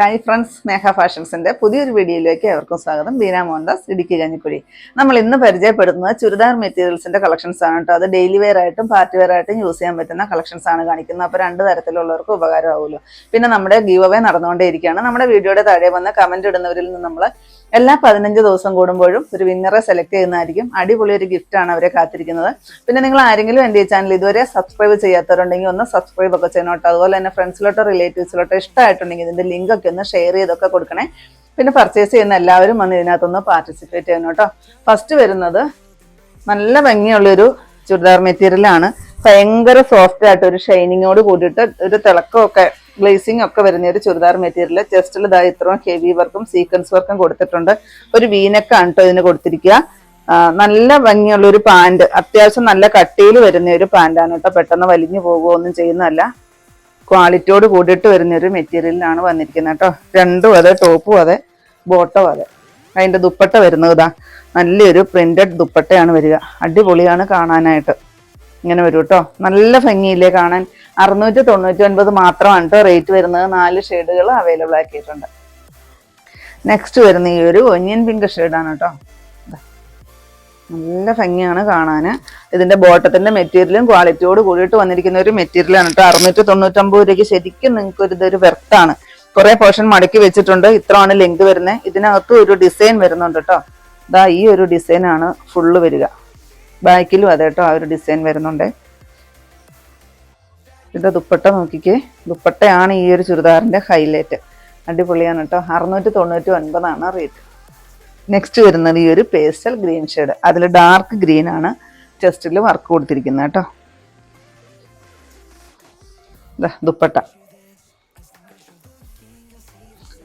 Hi friends സ്നേഹ ഫാഷൻസിന്റെ പുതിയൊരു വീഡിയോയിലേക്ക് ഏവർക്കും സ്വാഗതം. ബീന മോഹൻദാസ് ഇടുക്കി കഞ്ഞിക്കുഴി. നമ്മൾ ഇന്ന് പരിചയപ്പെടുത്തുന്നത് ചുരിദാർ മെറ്റീരിയൽസിന്റെ കളക്ഷൻസ് ആണ് കേട്ടോ. അത് ഡെയിലി വെയർ ആയിട്ടും പാർട്ടി വെയർ ആയിട്ടും യൂസ് ചെയ്യാൻ പറ്റുന്ന കളക്ഷൻസ് ആണ് കാണിക്കുന്നത്. അപ്പോൾ രണ്ട് തരത്തിലുള്ളവർക്ക് ഉപകാരമാവുമല്ലോ. പിന്നെ നമ്മുടെ ഗീവ് അവേ നടന്നുകൊണ്ടേയിരിക്കുകയാണ്. നമ്മുടെ വീഡിയോയുടെ താഴെ വന്ന് കമന്റ് ഇടുന്നവരിൽ നിന്ന് നമ്മൾ എല്ലാ പതിനഞ്ച് ദിവസം കൂടുമ്പോഴും ഒരു വിന്നറെ സെലക്ട് ചെയ്യുന്നതായിരിക്കും. അടിപൊളി ഒരു ഗിഫ്റ്റ് ആണ് അവരെ കാത്തിരിക്കുന്നത്. പിന്നെ നിങ്ങൾ ആരെങ്കിലും എന്റെ ചാനൽ ഇതുവരെ സബ്സ്ക്രൈബ് ചെയ്യാത്തവരുണ്ടെങ്കിൽ ഒന്ന് സബ്സ്ക്രൈബ് ഒക്കെ ചെയ്യണോട്ടോ അതുപോലെ തന്നെ ഫ്രണ്ട്സിലോട്ടോ റിലേറ്റീവ്സിലോട്ടോ ഇഷ്ടമായിട്ടുണ്ടെങ്കിൽ ഇതിന്റെ ലിങ്ക് ഒക്കെ ഒന്ന് ഷെയർ ചെയ്തൊക്കെ കൊടുക്കണേ. പിന്നെ പർച്ചേസ് ചെയ്യുന്ന എല്ലാവരും വന്ന് ഇതിനകത്തൊന്ന് പാർട്ടിസിപ്പേറ്റ് ചെയ്യണം കേട്ടോ. ഫസ്റ്റ് വരുന്നത് നല്ല ഭംഗിയുള്ളൊരു ചുരിദാർ മെറ്റീരിയലാണ് ഭയങ്കര സോഫ്റ്റ് ആയിട്ട് ഒരു ഷൈനിങ്ങോട് കൂടിയിട്ട് ഒരു തിളക്കമൊക്കെ ഗ്ലേസിംഗ് ഒക്കെ വരുന്ന ഒരു ചുരിദാർ മെറ്റീരിയൽ ചെസ്റ്റിൽ ഇതാ ഇത്രയും ഹെവി വർക്കും സീക്വൻസ് വർക്കും കൊടുത്തിട്ടുണ്ട്. ഒരു വീനക്കാണ് കേട്ടോ ഇതിന് കൊടുത്തിരിക്കുക നല്ല ഭംഗിയുള്ള ഒരു പാന്റ് അത്യാവശ്യം നല്ല കട്ടിയിൽ വരുന്ന ഒരു പാന്റാണ് കേട്ടോ പെട്ടെന്ന് വലിഞ്ഞു പോകുമോ ഒന്നും ചെയ്യുന്നതല്ല. ക്വാളിറ്റിയോട് കൂടിയിട്ട് വരുന്ന ഒരു മെറ്റീരിയലിലാണ് വന്നിരിക്കുന്നത് കേട്ടോ. രണ്ടും അതെ ടോപ്പും അതെ ബോട്ടവും അതെ. അതിന്റെ ദുപ്പട്ട വരുന്നത് ഇതാ. നല്ലൊരു പ്രിന്റഡ് ദുപ്പട്ടയാണ് വരിക. അടിപൊളിയാണ് കാണാനായിട്ട്. ഇങ്ങനെ വരും കേട്ടോ. നല്ല ഭംഗിയില്ലേ കാണാൻ. അറുന്നൂറ്റി തൊണ്ണൂറ്റി ഒൻപത് മാത്രമാണ് കേട്ടോ റേറ്റ് വരുന്നത്. നാല് ഷെയ്ഡുകൾ അവൈലബിൾ ആക്കിയിട്ടുണ്ട്. നെക്സ്റ്റ് വരുന്ന ഈ ഒരു ഒന്നിയൻ പിങ്ക് ഷെയ്ഡാണ് കേട്ടോ. നല്ല ഭംഗിയാണ് കാണാൻ ഇതിന്റെ ബോട്ടത്തിന്റെ മെറ്റീരിയലും ക്വാളിറ്റിയോട് കൂടിയിട്ട് വന്നിരിക്കുന്ന ഒരു മെറ്റീരിയലാണ് കേട്ടോ അറുന്നൂറ്റി തൊണ്ണൂറ്റൊമ്പത് രൂപയ്ക്ക് ശരിക്കും നിങ്ങൾക്ക് ഒരു ഇതൊരു വെർത്താണ്. കുറെ പോർഷൻ മടക്കി വെച്ചിട്ടുണ്ട്. ഇത്രയാണ് ലെങ്ത് വരുന്നത് ഇതിനകത്ത് ഒരു ഡിസൈൻ വരുന്നുണ്ട് കേട്ടോ ദാ ഈ ഒരു ഡിസൈൻ ആണ് ഫുള്ള് വരിക. ബാക്കിലും അതെ കേട്ടോ ആ ഒരു ഡിസൈൻ വരുന്നുണ്ട്. ഇതിന്റെ ദുപ്പട്ട നോക്കിക്കേ. ദുപ്പട്ടയാണ് ഈ ഒരു ചുരിദാറിന്റെ ഹൈലൈറ്റ് അടിപൊളിയാണ് കേട്ടോ അറുന്നൂറ്റി തൊണ്ണൂറ്റി ഒൻപതാണ് റേറ്റ് നെക്സ്റ്റ് വരുന്നത് ഈ ഒരു പേസ്റ്റൽ ഗ്രീൻ ഷെയ്ഡ് അതിൽ ഡാർക്ക് ഗ്രീൻ ആണ് ചെസ്റ്റിൽ വർക്ക് കൊടുത്തിരിക്കുന്നത് കേട്ടോ. ദുപ്പട്ട.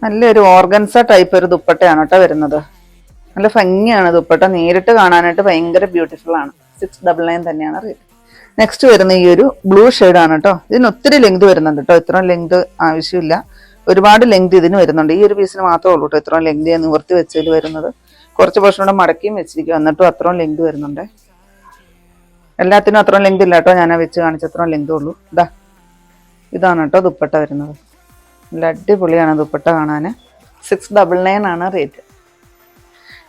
നല്ലൊരു ഓർഗൻസ ടൈപ്പ് ഒരു ദുപ്പട്ടയാണ് കേട്ടോ വരുന്നത്. നല്ല ഭംഗിയാണ് ദുപ്പട്ട. നേരിട്ട് കാണാനായിട്ട് ഭയങ്കര ബ്യൂട്ടിഫുൾ ആണ്. സിക്സ് ഡബിൾ നയൻ തന്നെയാണ് റേറ്റ് നെക്സ്റ്റ് വരുന്ന ഈ ഒരു ബ്ലൂ ആണ് കേട്ടോ. ഇതിന് ഒത്തിരി ലെങ്ത് വരുന്നുണ്ട് കേട്ടോ. ഇത്രയും ലെങ്ത് ആവശ്യമില്ല. ഒരുപാട് ലെങ്ത് ഇതിന് വരുന്നുണ്ട്. ഈ ഒരു പീസിന് മാത്രമേ ഉള്ളൂ കേട്ടോ ഇത്രയും ലെങ്ത് നിവർത്തി വെച്ചതിൽ വരുന്നത്. കുറച്ച് പോർഷൻ കൂടെ മടക്കിയും വെച്ചിരിക്കും. എന്നിട്ടും അത്രയും ലെങ്ത് വരുന്നുണ്ട്. എല്ലാത്തിനും അത്രയും ലെങ്ത് ഇല്ല കേട്ടോ ഞാൻ വെച്ച് കാണിച്ച അത്രയും ലെങ്ത് ഉള്ളൂ. ഇതാ ഇതാണ് കേട്ടോ ദുപ്പട്ട വരുന്നത്. നല്ല അടിപൊളിയാണ് ദുപ്പട്ട കാണാൻ സിക്സ് ഡബിൾ നയൻ ആണ് റേറ്റ്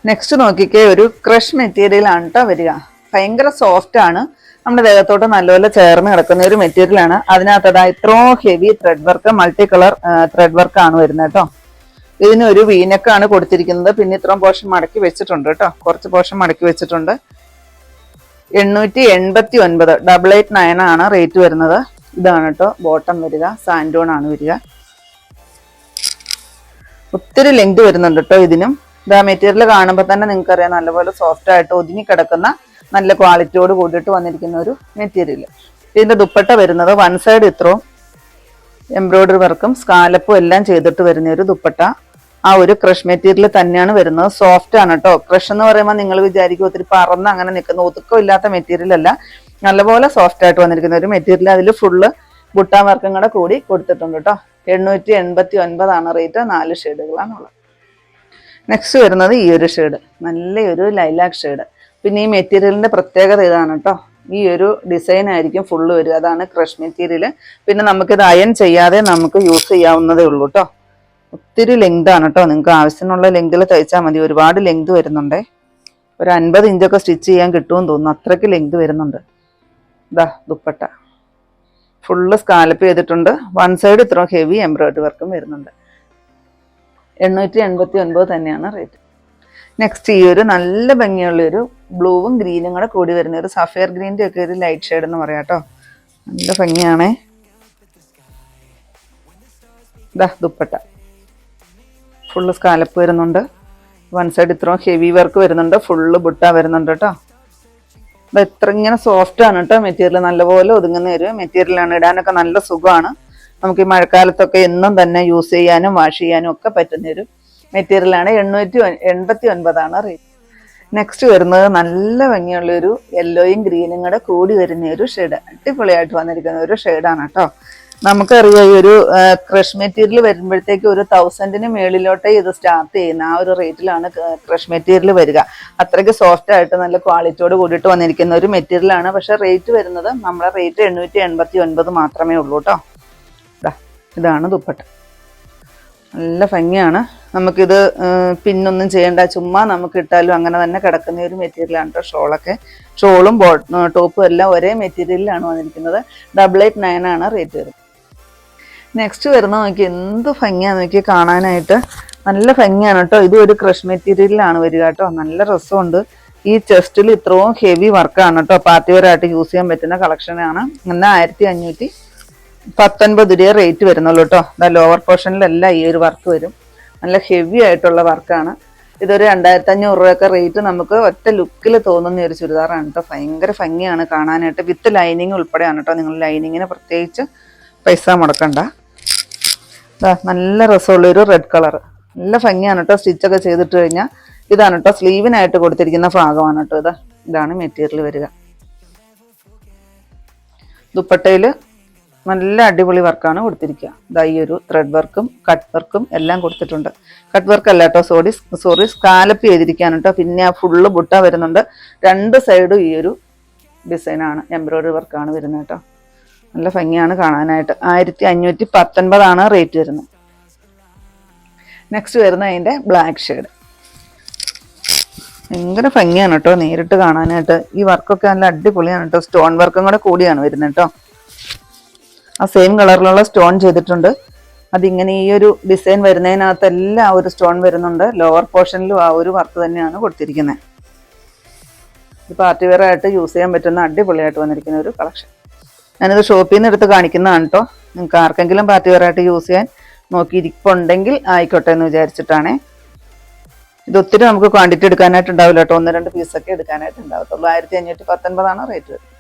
നെക്സ്റ്റ് നോക്കിക്കേ ഒരു ക്രഷ് മെറ്റീരിയൽ ആണ് കേട്ടോ വരിക. ഭയങ്കര സോഫ്റ്റ് ആണ്. നമ്മുടെ ദേഹത്തോട്ട് നല്ലപോലെ ചേർന്ന് കിടക്കുന്ന ഒരു മെറ്റീരിയൽ ആണ്. അതിനകത്ത് ഇത്രയും heavy thread work multi colour thread work ആണ് വരുന്നത് കേട്ടോ ഇതിന് ഒരു വീനക്കാണ് കൊടുത്തിരിക്കുന്നത്. പിന്നെ ഇത്രയും പോർഷൻ മടക്കി വെച്ചിട്ടുണ്ട് കേട്ടോ കുറച്ച് പോർഷൻ മടക്കി വെച്ചിട്ടുണ്ട്. എണ്ണൂറ്റി എൺപത്തി ഒൻപത് ഡബിൾ എയ്റ്റ് നയൻ ആണ് റേറ്റ് വരുന്നത്. ഇതാണ് കേട്ടോ ബോട്ടം വരിക സാൻഡോൺ ആണ് വരിക. ഒത്തിരി ലെങ്ത് വരുന്നുണ്ട് കേട്ടോ ഇതിനും. ഇതാ മെറ്റീരിയൽ കാണുമ്പോൾ തന്നെ നിങ്ങൾക്കറിയാം നല്ലപോലെ സോഫ്റ്റ് ആയിട്ട് ഒതുങ്ങി കിടക്കുന്ന നല്ല ക്വാളിറ്റിയോട് കൂടിയിട്ട് വന്നിരിക്കുന്ന ഒരു മെറ്റീരിയൽ ഇതിന്റെ ദുപ്പട്ട വരുന്നത് വൺ സൈഡ് ഇത്രയും എംബ്രോയിഡറി വർക്കും സ്കാലപ്പും എല്ലാം ചെയ്തിട്ട് വരുന്ന ഒരു ദുപ്പട്ട. ആ ഒരു ക്രഷ് മെറ്റീരിയൽ തന്നെയാണ് വരുന്നത്. സോഫ്റ്റ് ആണ് കേട്ടോ. ക്രഷ് എന്ന് പറയുമ്പോൾ നിങ്ങൾ വിചാരിക്കും ഒത്തിരി പറന്ന് അങ്ങനെ നിൽക്കുന്ന ഒതുക്കം ഇല്ലാത്ത മെറ്റീരിയൽ അല്ല. നല്ലപോലെ സോഫ്റ്റ് ആയിട്ട് വന്നിരിക്കുന്ന ഒരു മെറ്റീരിയൽ അതിൽ ഫുള്ള് ബുട്ടാ വർക്കും കൂടെ കൂടി കൊടുത്തിട്ടുണ്ട് കേട്ടോ. എണ്ണൂറ്റി എൺപത്തി ഒൻപതാണ് റേറ്റ് നാല് ഷെയ്ഡുകളാണുള്ളത് നെക്സ്റ്റ് വരുന്നത് ഈ ഒരു ഷെയ്ഡ് നല്ലൊരു ലൈലാക്ക് ഷെയ്ഡ് പിന്നെ ഈ മെറ്റീരിയലിന്റെ പ്രത്യേകത ഇതാണ് കേട്ടോ. ഈ ഒരു ഡിസൈൻ ആയിരിക്കും ഫുള്ള് വരിക. അതാണ് ക്രഷ് മെറ്റീരിയൽ പിന്നെ നമുക്കിത് അയൺ ചെയ്യാതെ നമുക്ക് യൂസ് ചെയ്യാവുന്നതേ ഉള്ളൂ കേട്ടോ. ഒത്തിരി ലെങ്ത് ആണ് കേട്ടോ. നിങ്ങൾക്ക് ആവശ്യത്തിനുള്ള ലെങ്തിൽ തയ്ച്ചാൽ മതി. ഒരുപാട് ലെങ്ത് വരുന്നുണ്ടേ. ഒരു അൻപത് ഇഞ്ചൊക്കെ സ്റ്റിച്ച് ചെയ്യാൻ കിട്ടുമെന്ന് തോന്നുന്നു. അത്രയ്ക്ക് ലെങ്ത് വരുന്നുണ്ട്. ഇതാ ദുപ്പട്ട. ഫുള്ള് സ്കാലപ്പ് ചെയ്തിട്ടുണ്ട്. വൺ സൈഡ് ഇത്ര ഹെവി എംബ്രോയിഡറി വർക്കും വരുന്നുണ്ട്. എണ്ണൂറ്റി എൺപത്തി ഒൻപത് തന്നെയാണ് റേറ്റ് നെക്സ്റ്റ് ഈ ഒരു നല്ല ഭംഗിയുള്ള ഒരു ബ്ലൂവും ഗ്രീനും കൂടെ കൂടി വരുന്ന ഒരു സഫയർ ഗ്രീന്റെ ഒക്കെ ഒരു ലൈറ്റ് ഷെയ്ഡ് എന്ന് പറയാം കേട്ടോ നല്ല ഭംഗിയാണേ. ഇതാ ദുപ്പട്ട. ഫുള്ള് സ്കാലപ്പ് വരുന്നുണ്ട്. വൺ സൈഡ് ഇത്രയും ഹെവി വർക്ക് വരുന്നുണ്ട്. ഫുള്ള് ബുട്ട വരുന്നുണ്ട് കേട്ടോ അത് ഇത്ര ഇങ്ങനെ സോഫ്റ്റ് ആണ് കേട്ടോ മെറ്റീരിയൽ നല്ലപോലെ ഒതുങ്ങുന്ന ഒരു മെറ്റീരിയലാണ് ഇടാനൊക്കെ നല്ല സുഖമാണ്. നമുക്ക് ഈ മഴക്കാലത്തൊക്കെ എന്നും തന്നെ യൂസ് ചെയ്യാനും വാഷ് ചെയ്യാനും ഒക്കെ പറ്റുന്ന ഒരു മെറ്റീരിയലാണ് എണ്ണൂറ്റി എൺപത്തി ഒൻപതാണ് റേറ്റ് നെക്സ്റ്റ് വരുന്നത് നല്ല ഭംഗിയുള്ള ഒരു യെല്ലോയും ഗ്രീനും കൂടെ കൂടി വരുന്ന ഒരു ഷെയ്ഡ് അടിപൊളിയായിട്ട് വന്നിരിക്കുന്ന ഒരു ഷെയ്ഡാണ് കേട്ടോ നമുക്കറിയാം ഈ ഒരു ക്രഷ് മെറ്റീരിയൽ വരുമ്പോഴത്തേക്ക് ഒരു തൗസൻഡിന് മേളിലോട്ടേ ഇത് സ്റ്റാർട്ട് ചെയ്യുന്ന ആ ഒരു റേറ്റിലാണ് ക്രഷ് മെറ്റീരിയൽ വരിക. അത്രയ്ക്ക് സോഫ്റ്റ് ആയിട്ട് നല്ല ക്വാളിറ്റിയോട് കൂടിയിട്ട് വന്നിരിക്കുന്ന ഒരു മെറ്റീരിയലാണ് പക്ഷെ റേറ്റ് വരുന്നത് നമ്മളെ റേറ്റ് എണ്ണൂറ്റി എൺപത്തി ഒൻപത് മാത്രമേ ഉള്ളൂ കേട്ടോ ഇതാണ് ദുപ്പട്ട. നല്ല ഭംഗിയാണ്. നമുക്കിത് പിന്നൊന്നും ചെയ്യേണ്ട. ചുമ്മാ നമുക്ക് ഇട്ടാലും അങ്ങനെ തന്നെ കിടക്കുന്ന ഒരു മെറ്റീരിയലാണ് കേട്ടോ ഷോളൊക്കെ. ഷോളും ബോ ടോപ്പും എല്ലാം ഒരേ മെറ്റീരിയലിലാണ് വന്നിരിക്കുന്നത്. ഡബിൾ എയ്റ്റ് നയൻ ആണ് റേറ്റ് വരുന്നത്. നെക്സ്റ്റ് വരുന്ന നോക്കി എന്ത് ഭംഗിയാന്ന് നോക്കി കാണാനായിട്ട്. നല്ല ഭംഗിയാണ് കേട്ടോ ഇത് ഒരു ക്രഷ് മെറ്റീരിയലിലാണ് വരിക കേട്ടോ നല്ല രസമുണ്ട്. ഈ ചെസ്റ്റിൽ ഇത്രയും ഹെവി വർക്കാണ് കേട്ടോ പാർട്ടി വെയർ യൂസ് ചെയ്യാൻ പറ്റുന്ന കളക്ഷനാണ് എന്നാൽ ആയിരത്തി അഞ്ഞൂറ്റി പത്തൊൻപത് രൂപ റേറ്റ് വരുന്നുള്ളൂ കേട്ടോ ലോവർ പോർഷനിലെല്ലാം ഈ ഒരു വർക്ക് വരും. നല്ല ഹെവി ആയിട്ടുള്ള വർക്കാണ് ഇതൊരു രണ്ടായിരത്തി അഞ്ഞൂറ് രൂപയൊക്കെ റേറ്റ് നമുക്ക് ഒറ്റ ലുക്കിൽ തോന്നുന്ന ഒരു ചുരിദാറാണ് കേട്ടോ ഭയങ്കര ഭംഗിയാണ് കാണാനായിട്ട്. വിത്ത് ലൈനിങ് ഉൾപ്പെടെയാണ് കേട്ടോ നിങ്ങൾ ലൈനിങ്ങിന് പ്രത്യേകിച്ച് പൈസ മുടക്കണ്ട. നല്ല രസമുള്ള ഒരു റെഡ് കളർ നല്ല ഭംഗിയാണ് കേട്ടോ സ്റ്റിച്ചൊക്കെ ചെയ്തിട്ട് കഴിഞ്ഞാൽ ഇതാണ് കേട്ടോ സ്ലീവിനായിട്ട് കൊടുത്തിരിക്കുന്ന ഭാഗമാണ് കേട്ടോ ഇത് ഇതാണ് മെറ്റീരിയൽ വരിക. ദുപ്പട്ടയിൽ നല്ല അടിപൊളി വർക്കാണ് കൊടുത്തിരിക്കുക. ഇതാ ഈ ഒരു ത്രെഡ് വർക്കും കട്ട് വർക്കും എല്ലാം കൊടുത്തിട്ടുണ്ട്. കട്ട് വർക്ക് അല്ല കേട്ടോ സോറി സോറി സ്കാലപ്പ് ചെയ്തിരിക്കാൻ കേട്ടോ. പിന്നെ ആ ഫുള്ള് ബുട്ട വരുന്നുണ്ട്. രണ്ട് സൈഡും ഈ ഒരു ഡിസൈനാണ് എംബ്രോയ്ഡറി വർക്കാണ് വരുന്നത് കേട്ടോ. നല്ല ഭംഗിയാണ് കാണാനായിട്ട്. ആയിരത്തി അഞ്ഞൂറ്റി പത്തൊൻപതാണ് റേറ്റ് വരുന്നത് നെക്സ്റ്റ് വരുന്ന അതിന്റെ ബ്ലാക്ക് ഷെയ്ഡ് ഭയങ്കര ഭംഗിയാണ് കേട്ടോ നേരിട്ട് കാണാനായിട്ട്. ഈ വർക്കൊക്കെ നല്ല അടിപൊളിയാണ് കേട്ടോ. സ്റ്റോൺ വർക്കും കൂടെ കൂടിയാണ് വരുന്നത് കേട്ടോ. ആ സെയിം കളറിലുള്ള സ്റ്റോൺ ചെയ്തിട്ടുണ്ട്. അതിങ്ങനെ ഈ ഒരു ഡിസൈൻ വരുന്നതിനകത്തെല്ലാം ആ ഒരു സ്റ്റോൺ വരുന്നുണ്ട്. ലോവർ പോർഷനിലും ആ ഒരു വർക്ക് തന്നെയാണ് കൊടുത്തിരിക്കുന്നത്. ഇത് പാർട്ടി വെയർ ആയിട്ട് യൂസ് ചെയ്യാൻ പറ്റുന്ന അടിപൊളിയായിട്ട് വന്നിരിക്കുന്ന ഒരു കളക്ഷൻ ഞാനിത് ഷോപ്പിൽ നിന്ന് എടുത്ത് കാണിക്കുന്നതാണ് കേട്ടോ നിങ്ങൾക്ക് ആർക്കെങ്കിലും പാർട്ടി വെയർ ആയിട്ട് യൂസ് ചെയ്യാൻ നോക്കിയിരിപ്പുണ്ടെങ്കിൽ ആയിക്കോട്ടെ എന്ന് വിചാരിച്ചിട്ടാണേ. ഇത് ഒത്തിരി നമുക്ക് ക്വാണ്ടിറ്റി എടുക്കാനായിട്ട് ഉണ്ടാവില്ല കേട്ടോ ഒന്ന് രണ്ട് പീസൊക്കെ എടുക്കാനായിട്ട് ഉണ്ടാവത്തുള്ളൂ. ആയിരത്തി അഞ്ഞൂറ്റി പത്തൊൻപതാണ് റേറ്റ് വരുന്നത്.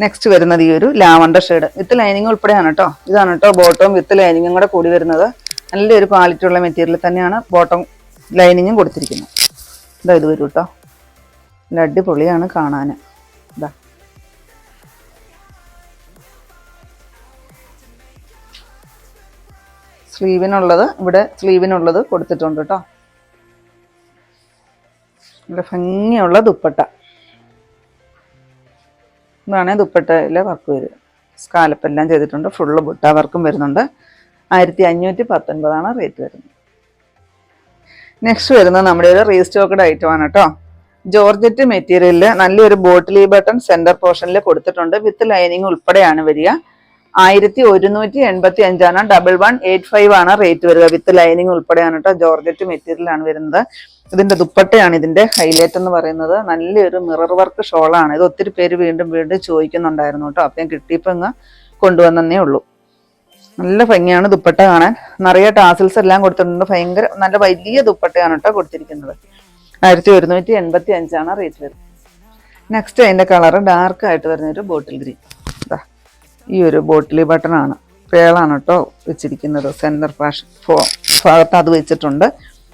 നെക്സ്റ്റ് വരുന്നത് ഈ ഒരു ലാവണ്ടർ ഷെയ്ഡ്. വിത്ത് ലൈനിങ് ഉൾപ്പെടെയാണ് കേട്ടോ ഇതാണ് കേട്ടോ ബോട്ടം വിത്ത് ലൈനിങ്ങും കൂടെ കൂടി വരുന്നത്. നല്ലൊരു ക്വാളിറ്റി ഉള്ള മെറ്റീരിയൽ തന്നെയാണ് ബോട്ടം ലൈനിങ്ങും കൊടുത്തിരിക്കുന്നത്. ഇതാ ഇത് വരും കേട്ടോ നല്ല അടിപൊളിയാണ് കാണാൻ ഇതാ. സ്ലീവിനുള്ളത് ഇവിടെ സ്ലീവിനുള്ളത് കൊടുത്തിട്ടുണ്ട് കേട്ടോ നല്ല ഭംഗിയുള്ള ദുപ്പട്ട. ഇതാണ് ദുപ്പട്ടയിലെ വർക്ക് വരിക. സ്കാലപ്പ് എല്ലാം ചെയ്തിട്ടുണ്ട്. ഫുള്ള് ബുട്ട വർക്കും വരുന്നുണ്ട്. ആയിരത്തി അഞ്ഞൂറ്റി പത്തൊൻപതാണ് റേറ്റ് വരുന്നത്. നെക്സ്റ്റ് വരുന്നത് നമ്മുടെ ഒരു റീസ്റ്റോക്കഡ് ഐറ്റം ആണ് കേട്ടോ ജോർജറ്റ് മെറ്റീരിയലിൽ നല്ലൊരു ബോട്ടിലി ബട്ടൺ സെന്റർ പോർഷനിൽ കൊടുത്തിട്ടുണ്ട്. വിത്ത് ലൈനിങ് ഉൾപ്പെടെയാണ് വരിക. ആയിരത്തി ഒരുന്നൂറ്റി എൺപത്തി അഞ്ചാണ് ഡബിൾ വൺ എയ്റ്റ് ഫൈവ് ആണ് റേറ്റ് വരിക. വിത്ത് ലൈനിങ് ഉൾപ്പെടെയാണ് കേട്ടോ ജോർജറ്റ് മെറ്റീരിയലാണ് വരുന്നത്. ഇതിന്റെ ദുപ്പട്ടയാണ് ഇതിന്റെ ഹൈലൈറ്റ് എന്ന് പറയുന്നത്. നല്ലൊരു മിറർ വർക്ക് ഷോളാണ് ഇത് ഒത്തിരി പേര് വീണ്ടും വീണ്ടും ചോദിക്കുന്നുണ്ടായിരുന്നു കേട്ടോ. അപ്പം ഞാൻ കിട്ടിയപ്പോൾ ഇങ്ങ് കൊണ്ടുവന്നേ ഉള്ളൂ. നല്ല ഭംഗിയാണ് ദുപ്പട്ട കാണാൻ. നിറയെ ടാസിൽസ് എല്ലാം കൊടുത്തിട്ടുണ്ട്. ഭയങ്കര നല്ല വലിയ ദുപ്പട്ടയാണ് കേട്ടോ കൊടുത്തിരിക്കുന്നത്. ആയിരത്തി ഒരുന്നൂറ്റി എൺപത്തി അഞ്ചാണ് റേറ്റ് വരുന്നത്. നെക്സ്റ്റ് അതിന്റെ കളർ ഡാർക്ക് ആയിട്ട് വരുന്ന ഒരു ബോട്ടിൽ ഗ്രീൻ ദാ ഈ ഒരു ബോട്ടിൽ ബട്ടൺ ആണ്. പേളാണ് കേട്ടോ വെച്ചിരിക്കുന്നത്. സെന്റർ ഫാഷൻ ഭാഗത്ത് അത് വെച്ചിട്ടുണ്ട്.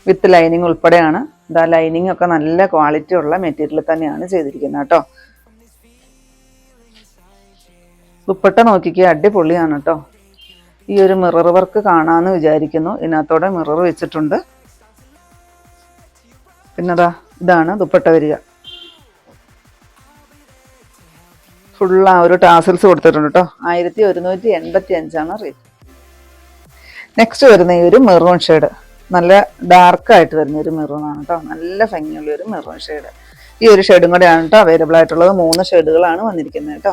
വിത്ത് ലൈനിങ് ഉൾപ്പെടെയാണ്. ഇതാ ലൈനിങ് ഒക്കെ നല്ല ക്വാളിറ്റി ഉള്ള മെറ്റീരിയൽ തന്നെയാണ് ചെയ്തിരിക്കുന്നത് കേട്ടോ. ദുപ്പട്ട നോക്കിക്കുക അടിപൊളിയാണ് കേട്ടോ. ഈ ഒരു മിറർ വർക്ക് കാണാമെന്ന് വിചാരിക്കുന്നു. ഇതിനകത്തോടെ മിറർ വെച്ചിട്ടുണ്ട്. പിന്നെതാ ഇതാണ് ദുപ്പട്ട വരിക. ഫുൾ ആ ഒരു ടാസൽസ് കൊടുത്തിട്ടുണ്ട് കേട്ടോ. ആയിരത്തി ഒരുന്നൂറ്റി എൺപത്തി അഞ്ചാണ് റേറ്റ് നെക്സ്റ്റ് വരുന്ന ഈ ഒരു മെറൂൺ ഷെയ്ഡ് നല്ല ഡാർക്ക് ആയിട്ട് വരുന്ന ഒരു മിററാണ് കേട്ടോ നല്ല ഭംഗിയുള്ള ഒരു മെറൂൺ ഷെയ്ഡ് ഈ ഒരു ഷെയ്ഡും കൂടെയാണ് കേട്ടോ അവൈലബിൾ ആയിട്ടുള്ളത്. മൂന്ന് ഷെയ്ഡുകളാണ് വന്നിരിക്കുന്നത് കേട്ടോ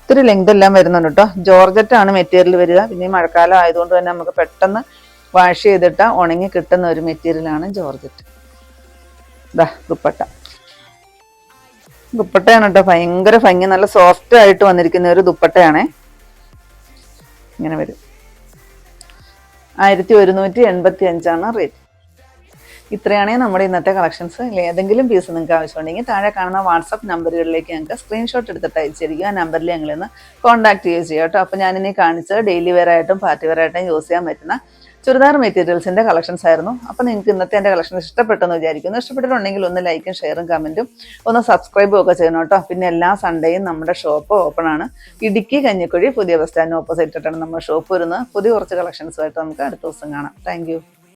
ഇത്തിരി ലെങ്ത് എല്ലാം വരുന്നുണ്ട് കേട്ടോ ജോർജറ്റ് ആണ് മെറ്റീരിയൽ വരിക. പിന്നെ മഴക്കാലം ആയതുകൊണ്ട് തന്നെ നമുക്ക് പെട്ടെന്ന് വാഷ് ചെയ്തിട്ട് ഉണങ്ങി കിട്ടുന്ന ഒരു മെറ്റീരിയലാണ് ജോർജറ്റ്. ഇതാ ദുപ്പട്ട. ദുപ്പട്ടയാണ് കേട്ടോ ഭയങ്കര ഭംഗി. നല്ല സോഫ്റ്റ് ആയിട്ട് വന്നിരിക്കുന്ന ഒരു ദുപ്പട്ടയാണേ. ഇങ്ങനെ വരും. ആയിരത്തി ഒരുന്നൂറ്റി എൺപത്തി അഞ്ചാണ് റേറ്റ്. ഇത്രയാണ് നമ്മുടെ ഇന്നത്തെ കളക്ഷൻസ്. ഏതെങ്കിലും പീസ് നിങ്ങൾക്ക് ആവശ്യമുണ്ടെങ്കിൽ താഴെ കാണുന്ന വാട്സപ്പ് നമ്പറുകളിലേക്ക് ഞങ്ങൾക്ക് സ്ക്രീൻഷോട്ട് എടുത്തിട്ട് അയച്ചിരിക്കുക. ആ നമ്പറിൽ ഞങ്ങൾ ഇന്ന് കോൺടാക്ട് ചെയ്യുക ചെയ്യാം കേട്ടോ. അപ്പോൾ ഞാനിനി കാണിച്ചത് ഡെയിലി വെയർ ആയിട്ടും പാർട്ടി വെയർ ആയിട്ടും യൂസ് ചെയ്യാൻ പറ്റുന്ന ചുരിദാർ മെറ്റീരിയൽസിന്റെ കളക്ഷൻസ് ആയിരുന്നു. അപ്പോൾ നിങ്ങൾക്ക് ഇന്നത്തെ എന്റെ കളക്ഷൻസ് ഇഷ്ടപ്പെട്ടെന്ന് വിചാരിക്കുന്നു. ഇഷ്ടപ്പെട്ടിട്ടുണ്ടെങ്കിൽ ഒന്ന് ലൈക്കും ഷെയറും കമന്റും ഒന്ന് സബ്സ്ക്രൈബും ഒക്കെ ചെയ്യണം കേട്ടോ. പിന്നെ എല്ലാ സൺഡേയും നമ്മുടെ ഷോപ്പ് ഓപ്പൺ ആണ്. ഇടുക്കി കഞ്ഞിക്കുഴി പുതിയ ബസ് സ്റ്റാൻഡിന് ഓപ്പോസിറ്റ് ആയിട്ടാണ് നമ്മുടെ ഷോപ്പ് വരുന്നത്. പുതിയ കുറച്ച് കളക്ഷൻസുമായിട്ട് നമുക്ക് അടുത്ത ദിവസം കാണാം. താങ്ക്